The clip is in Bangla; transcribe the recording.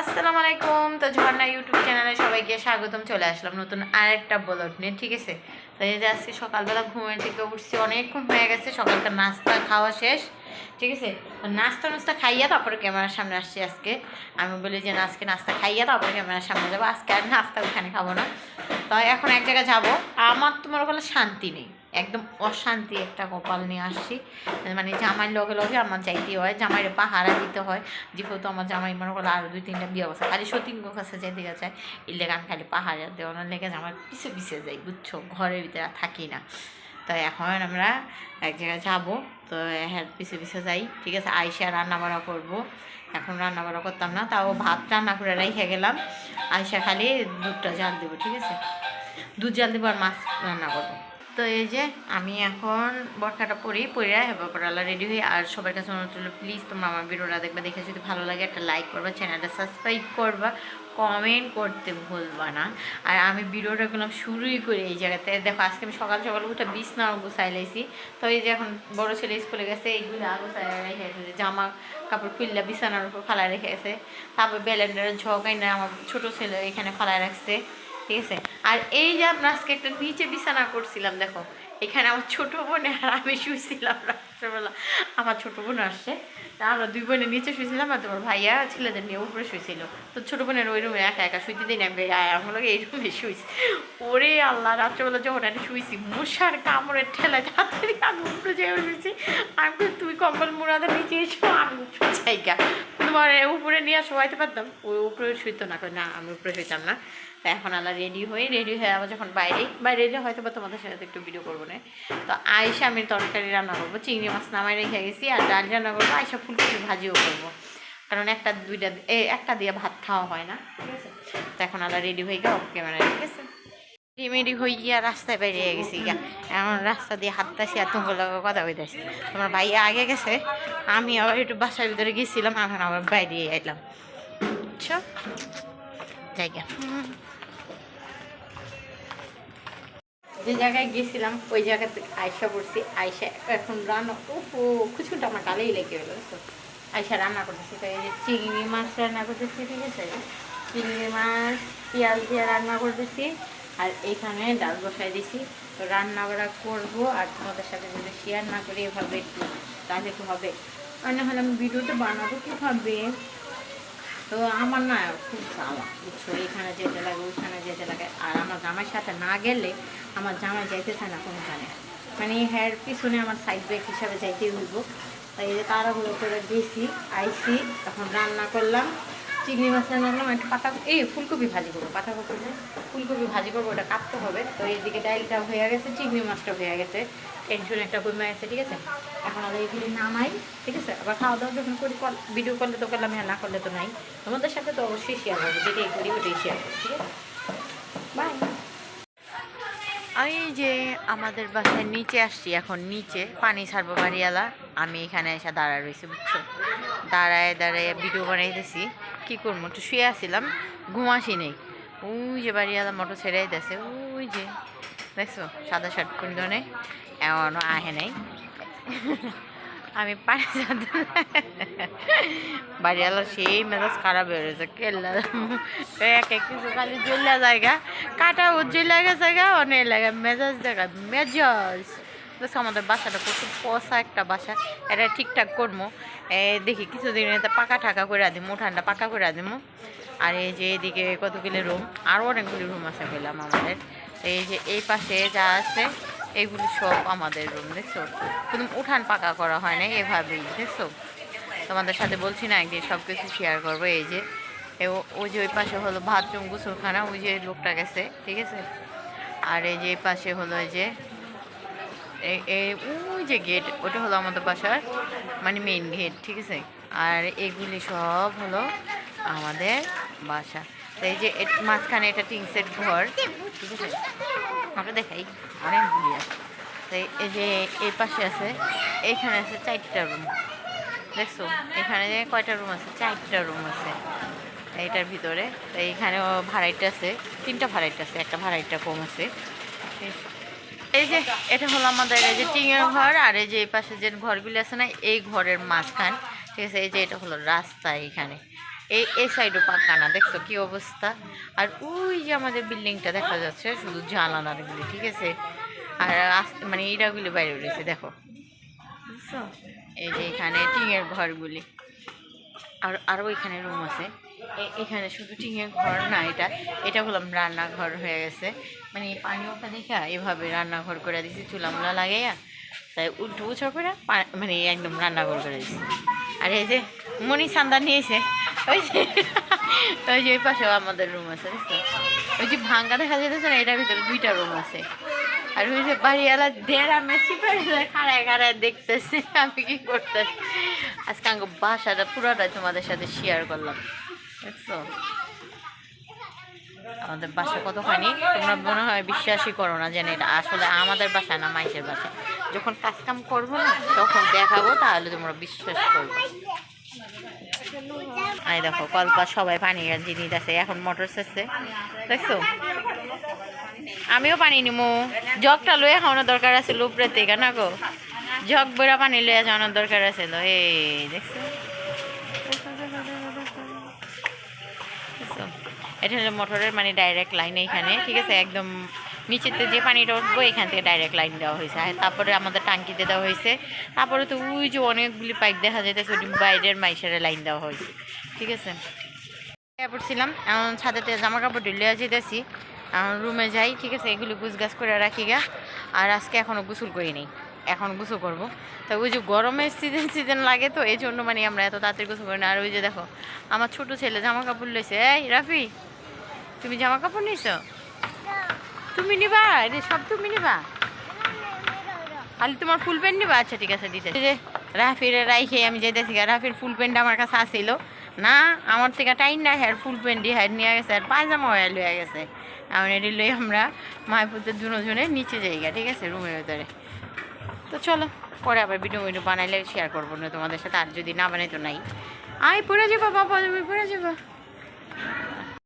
আসসালামু আলাইকুম। তো ঝর্ণা ইউটিউব চ্যানেলে সবাইকে স্বাগতম। চলে আসলাম নতুন আরেকটা ব্লগ নিয়ে, ঠিক আছে? তো এই যে আজকে সকালবেলা ঘুমের থেকে উঠছি, অনেকক্ষণ হয়ে গেছে সকালকার নাস্তা খাওয়া শেষ, ঠিক আছে? নাস্তা নাস্তা খাইয়া তারপরে ক্যামেরার সামনে আসছি আজকে। আমি বলি যে আজকে নাস্তা খাইয়া তারপরে ক্যামেরার সামনে যাব, আজকে আর নাস্তা ওখানে খাব না। তো এখন এক জায়গায় যাব আমার তোমার ওখানে শান্তি নেই। একদম অশান্তি একটা কপাল নিয়ে আসছি। মানে জামাইয়ের লগে লগে আমার যাইতে হয় জামাইয়ের পাহারা দিতে হয়। যেহেতু আমার জামাই মনে করল আরও দুই তিনটা বিয়ে বসে খালি সতীঙ্গ কাছে যেতে গেছে এর লেগে আমি খালি পাহাড়া দেওয়ানোর লেগে জামাই পিছে পিছে যাই, বুঝছ? ঘরের ভিতরে থাকি না। তো এখন আমরা এক জায়গায় যাব, তো হ্যাঁ পিছে পিছে যাই, ঠিক আছে? আইসা রান্না বাড়া করব। এখন রান্না বাড়া করতাম না, তাও ভাত রান্না করে রেখে গেলাম। আইসা খালি দুধটা জাল দেবো, ঠিক আছে? দুধ জাল দেবো আর মাছ রান্না করব। তো এই যে আমি এখন বরখাটা পরি পরে হেবার পর আল্লাহ রেডি হই আর সবার কাছে অনুরোধ হলো প্লিজ তোমরা আমার ভিডিওটা দেখবে, দেখে যদি ভালো লাগে একটা লাইক করবা চ্যানেলটা সাবস্ক্রাইব করবা কমেন্ট করতে ভুলবা না। আর আমি ভিডিওটা করলাম শুরুই করে এই জায়গাতে। দেখো, আজকে আমি সকাল সকাল উঠে বিছনা গুছাই লাইছি। তো এই যে এখন বড় ছেলে স্কুলে গেছে, এইগুলো গুছাই রেখে গেছে জামা কাপড় খুললা বিছানার উপর ফালাই রেখে গেছে। তারপর ব্যালেন্ডারের ঝকাই না আমার ছোটো ছেলে এখানে ফালাই রাখছে। ঠিক আছে? আর এই যে আমরা আজকে একটা নিচে বিছানা করছিলাম, দেখো, এখানে আমার ছোট বোনে আর আমি শুয়েছিলাম রাত্রেবেলা। আমার ছোট বোন আসছে আমরা দুই বোনের নিচে শুয়েছিলাম আর তোমার ভাইয়া ছেলেদের নিয়ে উপরে শুয়েছিল তো ছোট বোনের ওই রুমে একা একা শুইতে দিন আমি আমার এই রুমে শুয়েছি ওরে আল্লাহ, রাত্রেবেলা যখন আমি শুয়েছি মশার কামড়ের ঠেলায় তাড়াতাড়ি আমি উপরে যেয়ে শুয়েছি আমি তুমি কম্বল মুড়াদের নিচে এসো আমি উপরে জায়গা তোমার উপরে নিয়ে শোয়াইতে পারতাম। ওই উপরে শুইতো না না, আমি উপরে শুইতাম না। তো এখন আল্লাহ রেডি হই রেডি হয়ে আবার যখন বাইরে বাইরে এলে হয়তো বা তোমাদের সাথে একটু ভিডিও করব না। তো আয়সা আমি তরকারি রান্না করব, চিংড়ি মাছ নামাই রেখে গেছি, আর ডাল রান্না করব আয়সা ফুলকপি ভাজিও করব। কারণ একটা দুইটা, এ, একটা দিয়ে ভাত খাওয়া হয় না। ঠিক আছে তো এখন আল্লাহ রেডি হয়ে গেল ক্যামেরা ঠিক আছে? রেডিমেডি হয়ে গিয়া রাস্তায় বেরিয়ে গেছি গা। এমন রাস্তা দিয়ে হাঁটতেছি আর তোমার লগে কথা হইতেছি তোমার ভাইয়া আগে গেছে, আমি আবার একটু বাসার ভিতরে গেছিলাম, এখন আবার বাইরে এলাম জায়গা যে জায়গায় গেছিলাম, ওই জায়গা থেকে আয়সা পড়ছি। আয়সা এখন রান্না, ওহো খুচুটা আমার গালেই লেগে গেলো? আয়সা রান্না করতেছি তো এই যে চিংড়ি মাছ রান্না করতেছি, ঠিক আছে? চিংড়ি মাছ, পেঁয়াজ দিয়ে রান্না করতেছি। আর এইখানে ডাল বসাই দিছি। তো রান্না বাড়া করব আর তোমাদের সাথে যদি শেয়ার না করি, এভাবে একটু তাহলে একটু হবে। আর না হলে আমি ভিডিওটা বানাবো কীভাবে তো আমার না খুব চাওয়া বুঝছ? এখানে যেতে লাগে ওইখানে যেতে লাগে। আর আমার জামাইয়ের সাথে না গেলে আমার জামাই যাইতে চায় না কোনখানে। মানে হ্যার পিছনে আমার সাইড ব্যাগ হিসাবে যাইতে হইব। তাই এই তাড়াহুড়ো করে গেছি আইসি তখন রান্না করলাম। চিংড়ি মাছ রান্না করলাম একটু পাতা, এই ফুলকপি ভাজি করব পাতাকপি ফুলকপি ভাজি করব, ওটা কাটতে হবে। তো এইদিকে ডাইলটা হয়ে গেছে, চিংড়ি মাছটা হয়ে গেছে। টেনশন একটা কমে গেছে ঠিক আছে? এখন আর এইগুলি নামাই, ঠিক আছে? আবার খাওয়া দাওয়া যখন করি, কল ভিডিও করলে তো করলাম হ্যাঁ না করলে তো নাই। তোমাদের সাথে তো অবশ্যই শেয়ার করব যেটাই করি ওটাই শেয়ার করব, ঠিক আছে? বাই এই যে আমাদের বাসায় নিচে আসছি এখন, নিচে পানি ছাড়বো বাড়িওয়ালা। আমি এখানে এসে দাঁড়া রয়েছি, বুঝছ? দাঁড়ায় দাঁড়ায় ভিডিও বানাইতেছি। কী করব? একটু শুয়ে আসছিলাম ঘুম আসি নেই ওই যে বাড়িওয়ালা মোটর ছেড়ে দিতেছে ওই যে, দেখছ, সাদা শার্ট পরিধানে এমনও আহে নাই। আমি পানি বাড়িওয়ালা সেই মেজাজ খারাপ হয়ে রয়েছে, কেল্লা এক এক কিছু খালি জ্বলা জায়গা কাটা ও জ্বলা গেছে গা, অনেক লাগে। মেজাজ দেখা, মেজাজ। আমাদের বাসাটা প্রচুর পচা একটা বাসা। এটা ঠিকঠাক করব। দেখি কিছুদিন এতে পাকা ঠাকা করে দিমু উঠানটা পাকা করে দিমু আর এই যে এদিকে কতগুলি রুম আরও অনেকগুলি রুম আছে বললাম আমাদের। এই যে এই পাশে যা আছে এইগুলি সব আমাদের রুম দেখছ? কোনো উঠান পাকা করা হয় না এভাবেই, দেখছ? তোমাদের সাথে বলছি না, একদিন সব কিছু শেয়ার করব, এই যে। ওই যে ওই পাশে হলো বাথরুম গোসলখানা, ওই যে লোকটা গেছে, ঠিক আছে? আর এই যে এই পাশে হলো এই যে ওই যে গেট ওটা হলো আমাদের বাসার মানে মেইন গেট ঠিক আছে? আর এগুলি সব হলো আমাদের বাসা। এই যে মাঝখানে এটা টিন সেট ঘর, ঠিক আছে? আমরা দেখাই অনেকগুলি আছে। তো এই- যে এই পাশে আছে, এইখানে আছে চারটা রুম দেখছ? এখানে যে কয়টা রুম আছে? চারটা রুম আছে। এটার ভিতরে। তো এইখানেও ভাড়াইটা আছে, তিনটা ভাড়াইটা আছে, একটা ভাড়াইটা কম আছে। এই যে, এটা হলো আমাদের এই যে টিঙের ঘর, আর এই যে এই পাশে যে ঘরগুলি আছে না, এই ঘরের মাঝখান, ঠিক আছে? এই যে এটা হলো রাস্তা এখানে। এই এই সাইডও পাকা না, দেখছ কি অবস্থা? আর ওই যে আমাদের বিল্ডিংটা দেখা যাচ্ছে, শুধু জানালাগুলি, ঠিক আছে? আর মানে ইরাগুলি বাইরে রয়েছে দেখো। এই যে এখানে টিঙের ঘরগুলি। আর আরও এখানে রুম আছে। এখানে শুধু টিঙের ঘর না, এটা এটা বললাম রান্নাঘর হয়ে গেছে। মানে পানি ওঠা দেখা এভাবে রান্নাঘর করে দিছি চুলামুলা লাগাইয়া, তাই উল্টো উঁচু করে মানে একদম রান্নাঘর করে দিছি আর এই যে মনি সান্দা নিয়েছে, ওই যে ওই যে ওই পাশেও আমাদের রুম আছে ওই যে ভাঙ্গা দেখা যেতেছে না, এটার ভিতরে দুইটা রুম আছে। আর ওই যে বাড়িওয়ালা দেড় চিপারে খাড়ায় খাড়ায় দেখতেছে, আমি কি করতেছি? আজকে আমাকে বাসাটা পুরোটা তোমাদের সাথে শেয়ার করলাম। আমাদের বাসা কত হয়নি তোমরা মনে হয় বিশ্বাসই করো না যেন এটা। আসলে আমাদের বাসা না মাইসের বাসা। যখন কাজ কাম করব না, তখন দেখাবো, তাহলে তোমরা বিশ্বাস করব। এই দেখো কলপা সবাই পানি জিনিস আছে, এখন মোটর শেষে দেখছ? আমিও পানি নিমু। জগটা লয়ে খাওয়ানোর দরকার আছে উপরে থেকে না গো? জগ বইরা পানি লয়ে যাওয়ানোর দরকার আছে এই, দেখছ দেখছ? এটা হলো মোটরের মানে ডাইরেক্ট লাইন এইখানে ঠিক আছে? একদম নিচেতে যে পানিটা উঠবো, এখান থেকে ডাইরেক্ট লাইন দেওয়া হয়েছে। আর তারপরে আমাদের টাঙ্কিতে দেওয়া হয়েছে। তারপরে তো ওই যে অনেকগুলি পাইপ দেখা যাইতেছে বাইরের মাইসের লাইন দেওয়া হয়েছে, ঠিক আছে? পড়ছিলাম এখন ছাদেতে জামা কাপড় ঢুলে যেতেছি রুমে যাই, ঠিক আছে? এগুলো গুছ গাছ করে রাখি গা। আর আজকে এখনও গোসল করি নেই। এখন গোসল করব। তা ওই যে গরমের সিজন সিজন লাগে তো এই জন্য মানে আমরা এত তাড়াতাড়ি গোসল করি না। আর ওই যে দেখো আমার ছোট ছেলে জামা কাপড় লইছে। এই রাফি তুমি জামা কাপড় নিছো তুমি নিবা? রে সব তুমি নিবা? খালি তোমার ফুল প্যান্ট নিবা? আচ্ছা ঠিক আছে দিতে এই যে রাফির রাইখে আমি যেতেছি রাফির ফুল প্যান্ট আমার কাছে আসিল না আমার থেকে টাইম না হ্যার ফুল প্যান্ট হ্যার নিয়ে গেছে আর পায়জামা হয়ে লয়ে গেছে। এখন এটি লই আমরা মায়পুরদের দুজনে নিচে যাই গা, ঠিক আছে রুমের ভেতরে। তো চলো, পরে আবার ভিডিও ভিডিও বানাইলে শেয়ার করব না তোমাদের সাথে আর যদি না বানাই তো নাই। আয়, পড়ে যাব বাবা, পড়ে যাব।